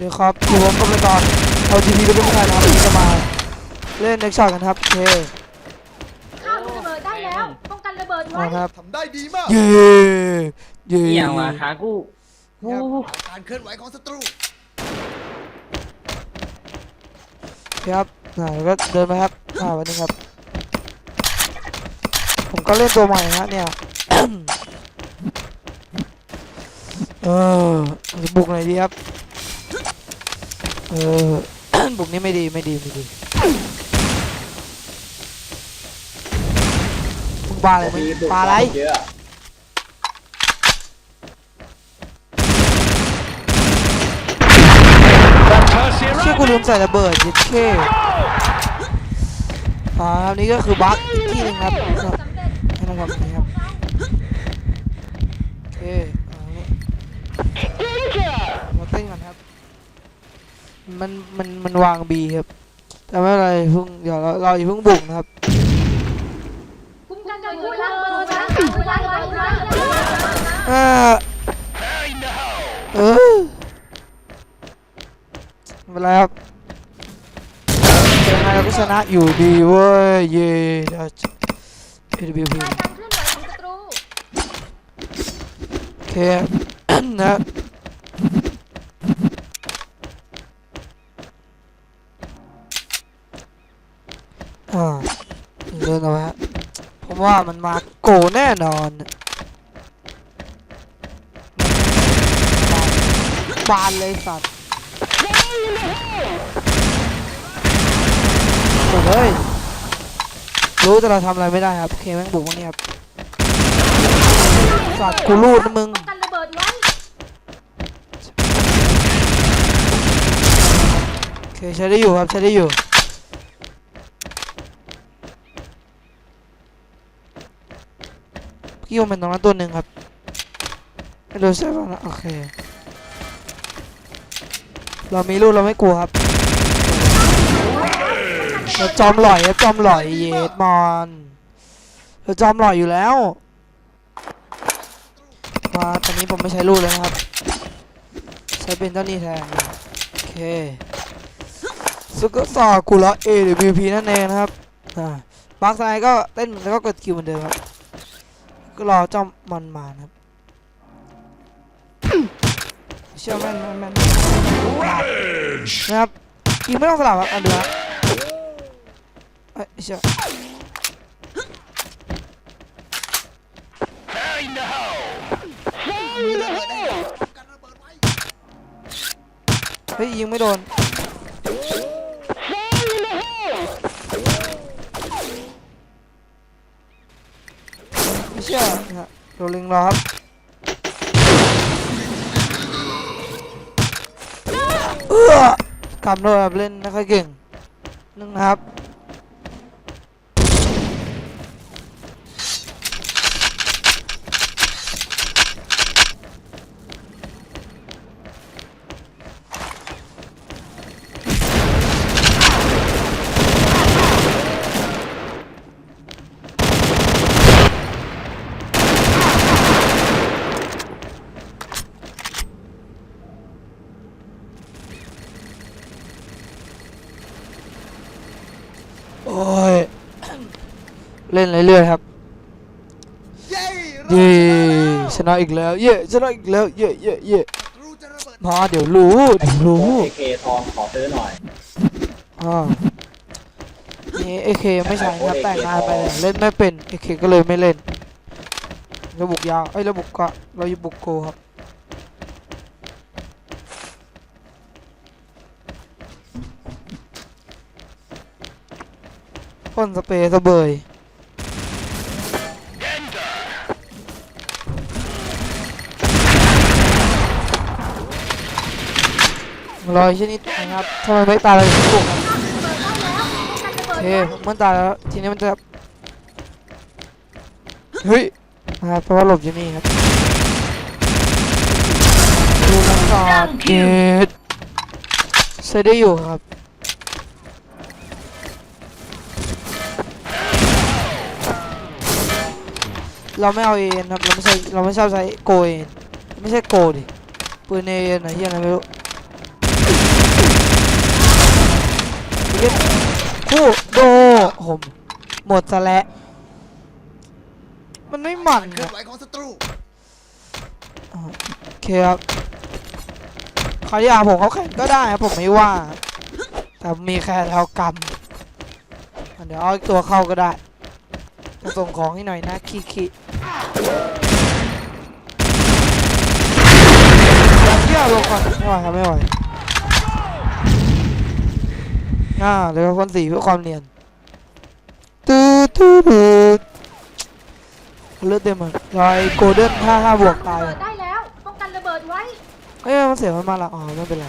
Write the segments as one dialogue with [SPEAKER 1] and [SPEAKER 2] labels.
[SPEAKER 1] เดี๋ยวครับอยู่ผมกับรายการเอาทีพีก็ไม่ได้นะครับวันนี้จะมาเล่นเน็กช็อตกันครับโอเค
[SPEAKER 2] ข้ามมันระเบิดได้แล้วป้องกันระเบิดไว้
[SPEAKER 1] นะครับ
[SPEAKER 3] ทำได้ดีมาก
[SPEAKER 1] เย่เย่
[SPEAKER 4] เอี่ยงว่ะขากู
[SPEAKER 1] ครั
[SPEAKER 4] โอ้
[SPEAKER 1] บ
[SPEAKER 4] โห
[SPEAKER 3] การเคลื่อนไหวของศัตรู
[SPEAKER 1] ครับอ่าแล้วก็เดินไปครับอ่าวันนี้ครับ ผมก็เล่นตัวใหม่ฮะเนี่ยเออบุกหน่อยดีครับ เออ บุกนี้ไม่ดีไม่ดีไม่ดีมึงปลาอะไรมึงปลาอะไร
[SPEAKER 4] เยอะ
[SPEAKER 1] เชื่อกูลืมใส่ระเบิดยิดเคอ่าครับนี่ก็คือบั๊กอีกที่หนึงครับครับ
[SPEAKER 2] สำเร็จ
[SPEAKER 1] ให้นะครับนี่ครับโอเค มันมันมันวางบีครับ แต่ไม่เป็นไรเพิ่งเดี๋ยวเราเราอย่าเพิ่งบุกนะครับ
[SPEAKER 2] คุ้มกันโดยผู้รับเบอร์นะผู้รับเบอร์นะ
[SPEAKER 1] เออเออไม่เป็นไรครับยังไงเราก็ชนะอยู่ดีเว้ยเย่เดี๋ยว AWP
[SPEAKER 2] การเคลื่อนไหวของศัตรู
[SPEAKER 1] โอเคนะอ่าเดินเอาไว้ฮะผม ว่ามันมาโกแน่นอนบานเลยสัตว์โอ้ยรู้แต่เราทำอะไรไม่ได้ครับโอเคแม่งบุกมาเนี่ยครับสัตว์กูรูดนะมึง
[SPEAKER 2] ป้องกันระเบิดไว้
[SPEAKER 1] โอเคใช้ได้อยู่ครับใช้ได้อยู่ พี่ว่ามันตรงนั้นตัวหนึ่งครับไม่รู้ใช่ป่ะนะโอเค เรามีลูกเราไม่กลัวครับเราจอมหล่อยครับจอมหล่อยเยสมอนเราจอมหล่อยอยู่แล้วมาตอนนี้ผมไม่ใช้ลูกเลยนะครับ ใช้เป็นเจ้าหนี้แทนโอเคซุกซากุระ AWP นั่นเองนะครับอ่าบางสายก็เต้นแล้วก็กดคิวเหมือนเดิมครับ รอเจ้ามันมานะครับเชื่อแม่นแม่นแม่นนะครับยิงไม่ต้องสลับครับอันเดียวครับเอ้ยเชื่อ
[SPEAKER 3] เฮ้
[SPEAKER 1] ยยิงไม่โดนไม่เชื่อนะฮะโดนลิงรอครับเอื้อกำโดนแบบเล่นไม่ค่อยเก่งนึงนะครับ โอ้ย เล่นเรื่อยๆครับ
[SPEAKER 3] เย้
[SPEAKER 1] เย่ชนะอีกแล้ว เย่ชนะอีกแล้ว เย่เย่เย่
[SPEAKER 3] ศัตรูจะระเบิด
[SPEAKER 1] มาเดี๋ยวรู้เดี๋ยวรู้
[SPEAKER 4] เอเคทองขอซื้อหน่อย
[SPEAKER 1] อ่านี่เอเคไม่ใช่ครับแต่งงานไปเลยเล่นไม่เป็นเอเคก็เลยไม่เล่นเราบุกยาวเอ้ยเราบุกก็เราอยู่บุกโกครับ พ่นสเปรย์สะเบย รอยชนิดนะครับทำไมไม่ตายเลยถึงบุกค
[SPEAKER 2] นระ
[SPEAKER 1] โอ
[SPEAKER 2] เบิดไว้
[SPEAKER 1] เคมมันตายแล้วทีนี้มันจะเฮ้ยนะครับเพราะว่าหลบอยู่นี่ครับดูน้ำตาเกตใช้ได้อยู่ครับเราไม่เอาเอ็นครับเราไม่ใช่เราไม่ชอบใช้โกเอ็นไม่ใช่โกดิปืนเอ็นนะเฮียอะไรไม่รู้ เล่นคู่โดผมหมดซะแล้วมันไม่หมัน
[SPEAKER 3] เคลื่อนไหวของศัตรู
[SPEAKER 1] โอเคครับใครอยากผมเขาแข่งก็ได้ครับผมไม่ว่า แต่มีแค่แล้วกรรมเดี๋ยวเอาอีกตัวเข้าก็ได้จะส่งของให้หน่อยนะคีคีเที่ยวลงก่อนไม่ไหวครับไม่ไหว อ่าเดี๋ยวคนสีเพื่อความเนียนตื้อตื้อตื้อเลือดเต็มอะรอยโกลเด้นห้าห้าบวกตาย
[SPEAKER 2] ระเบิดได้แล้วป้องกันระเบิดไว้
[SPEAKER 1] เอ้ยมันเสียมันมาละอ๋อไม่เป็นไร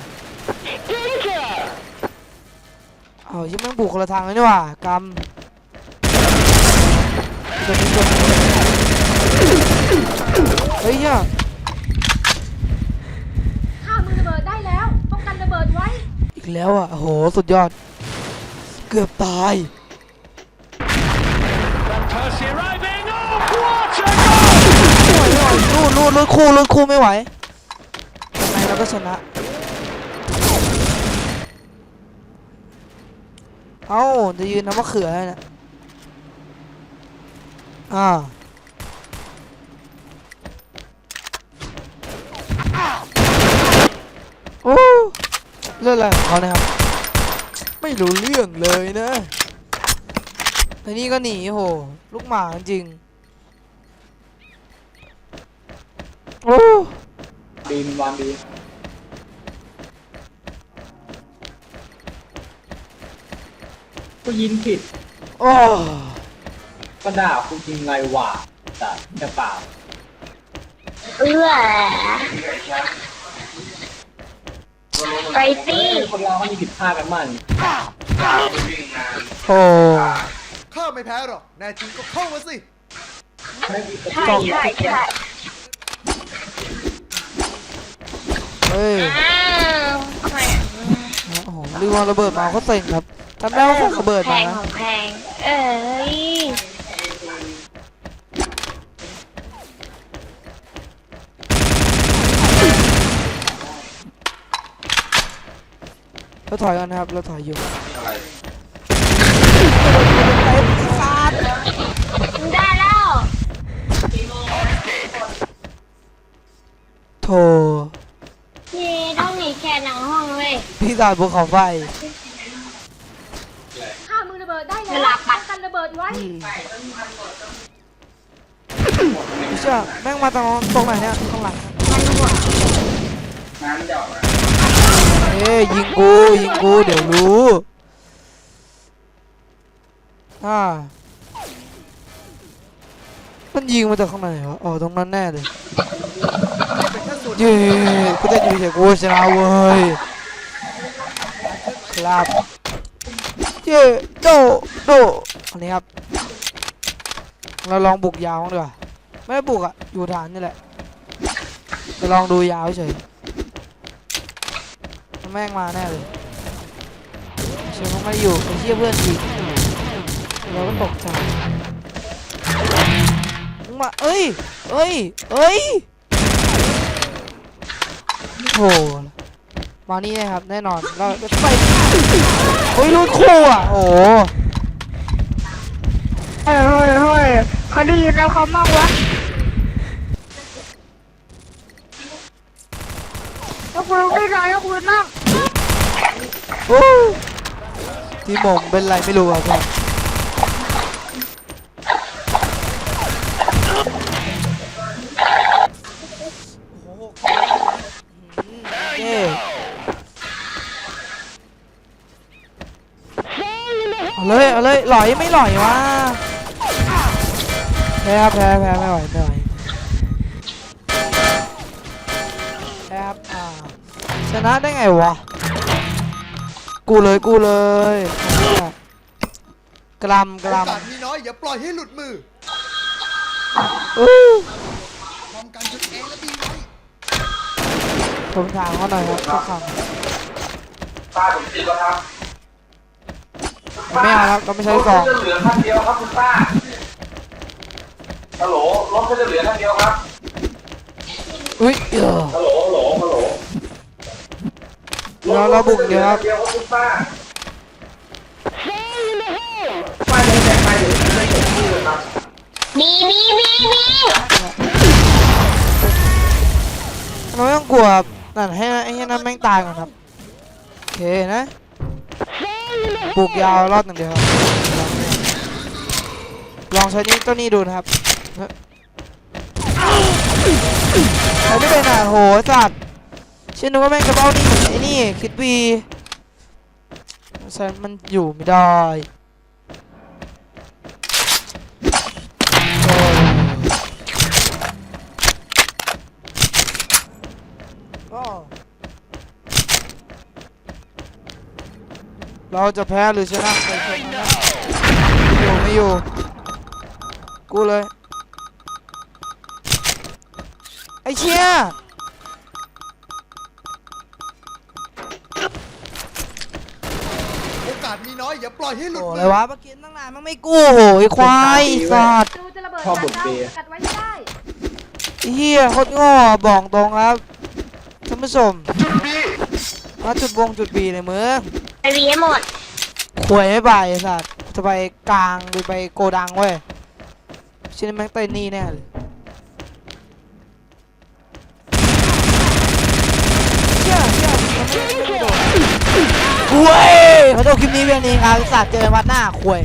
[SPEAKER 1] เอายิ่งแม่งบุกคนละทางเลยนี่หว่ากรรมตัวนี้ตัวนี้เฮ้ยเนี่ย
[SPEAKER 2] ข้ามือระเบิดได้แล้วป้องกันระเบิดไว้
[SPEAKER 1] อีกแล้วอะโอ้โหสุดยอด เกือบตาย
[SPEAKER 5] Van Persie arriving. Oh, what a
[SPEAKER 1] ไม่ไหวไม่ไหวรูดรูดรูดคู่รูดคู่ไม่ไหวยังไงเราก็ชนะ เอ้า จะยืนน้ำมะเขือให้นะอ่า โอ้เรื่องอะไรของเขานะครับ ไม่รู้เรื่องเลยนะแต่นี่ก็หนีโห ลูกหมาจริง โอ้
[SPEAKER 4] บีมวางบีกูยิงผิด
[SPEAKER 1] โอ้
[SPEAKER 4] ก็ด่ากูยิงไรวะแต่จะเปล่า
[SPEAKER 6] เอื้อ ไปสิ
[SPEAKER 4] คนเราก็มีผิดพลาดกันมั่ง
[SPEAKER 1] โอ้
[SPEAKER 3] ข้าไม่แพ้หรอกแน่จริงก็เข้ามาสิ
[SPEAKER 4] ไม่มีกระ
[SPEAKER 6] ใช่
[SPEAKER 4] จอก
[SPEAKER 6] ใช่ใช่
[SPEAKER 1] เฮ้ย
[SPEAKER 6] อ้าวแพง
[SPEAKER 1] โอ้โหลืมวางระเบิดมาเขาเซ็งครับทำได้ว่าเขาระเบิด
[SPEAKER 6] แพ
[SPEAKER 1] มางนะ
[SPEAKER 6] ของแพงเอ้ย
[SPEAKER 1] เราถอยกันนะครับ เราถอยอยู่
[SPEAKER 6] ได้แล้ว
[SPEAKER 1] โถ
[SPEAKER 6] พี่ต้องหนีแค่หนังห้องเว้ย
[SPEAKER 1] พี่สาวภูเขาไฟ
[SPEAKER 2] ข้ามือระเบิดได้แล้ว
[SPEAKER 6] เวลาปั
[SPEAKER 2] ป้
[SPEAKER 6] ด
[SPEAKER 2] องกันระเบิดไว้
[SPEAKER 1] อืมไม่เชื่อแม่งมาตรงตรงไหนเนี่ยข้างหลัง
[SPEAKER 6] มันหัว
[SPEAKER 1] เอ้ยยิงกูยิงกูเดี๋ยวรู้อ่ามันยิงมาจากข้างในวะอ๋อตรงนั้นแน่เลย
[SPEAKER 3] เย้
[SPEAKER 1] กูได้อยู่เฉยๆกูชนะเว้ยครับเย้โดโดอันนี้ครับ เราลองบุกยาวดีกว่าไม่บุกอะอยู่ฐานนี่แหละจะลองดูยาวเฉย แม่งมาแน่เลยเชื่อมันไม่อยู่ไอ้เชี่ยเพื่อนอีกเราก็ตกใจมึงมาเอ้ยเอ้ยเอ้ยโหมานี่นะครับแน่นอนเราไปโอ้ยรุ่นคู่อะโอ้
[SPEAKER 6] เฮ้ยเฮ้ยเฮ้ยเขาได้ยินเราเขามากวะยกมือไม่ได้ยกมือนั่ง
[SPEAKER 1] โอ้ที่หมงเป็นไรไม่รู้อะครับเย้เอาเลยเอาเลยหลอยไม่หลอยวะแพ้ครับแพ้แพ้ไม่ไหวไม่ไหวแพ้ครับชนะได้ไงวะ กูเลยกูเลยกลัมก
[SPEAKER 3] โอ
[SPEAKER 1] ลัม
[SPEAKER 3] กาสมีน้อยอย่าปล่อยให้หลุดมือ
[SPEAKER 1] อู้
[SPEAKER 3] ป้องกันจุดเองและดีไว้
[SPEAKER 1] ผมถามเขาหน่อยครับทุกคำป้าผมติดแล้วครับไม่เอาครับก็ไม่ใช่กล่อง
[SPEAKER 7] จะเหลือท่านเดียวครับคุณป้าฮัลโหลรถก็จะเหลือท่านเดียวครับ
[SPEAKER 1] อุ้ยเออ
[SPEAKER 7] ฮัลโหลฮัลโหลฮัลโหล
[SPEAKER 1] เราเราบุกเดี๋ยวครับ
[SPEAKER 6] มีมีมีมี
[SPEAKER 1] เราไม่ต้องกลัวนั่นให้ไอ้นั่นแม่งตายก่อนครับโอเคนะบุกยาวรอดหนึ่งเดียวลองใช้นี้ตัวนี้ดูนะครับใช้ไม่เป็นอะโหสัตว์ เชื่อนึกว่าแม่งจะเบ้านี่เหมือนไอ้นี่คิดวีใช่มันอยู่ไม่ได้เราจะแพ้หรือชนะไปชมนะอยู่ไม่อยู่ กูเลย ไอ้เชี่ย
[SPEAKER 3] น้อยอย่าปล่อยให้หลุด
[SPEAKER 1] โอ้
[SPEAKER 3] มื
[SPEAKER 1] อะไรวะเมื่อกี้ตั้งนานมันไม่กู้โหไอ้ควายไอ้สัตว์
[SPEAKER 2] ดูจะระเบิด
[SPEAKER 4] ชอบบ่น
[SPEAKER 2] เรา
[SPEAKER 4] เบย์
[SPEAKER 2] สกัดไว้ไม่ได้
[SPEAKER 1] ไอ้เฮียโคตรโง่อะบอกตรงครับท่านผู้ชมมาจุดวงจุดบีเลยมึง
[SPEAKER 6] ไปบีให้หมด
[SPEAKER 1] ขวยไม่ไปไอ้สัตว์จะไปกลางหรือไปโกดังเว้ยชิ้นแม่งเต้นนี่แน่เลยเชี่ยเชี่ยมันไม่ไม่ไม่โดนเว้ยเขอจบคลิปนี้เพียงนี้ครับสัตว์เจอกันวัดหน้าขวย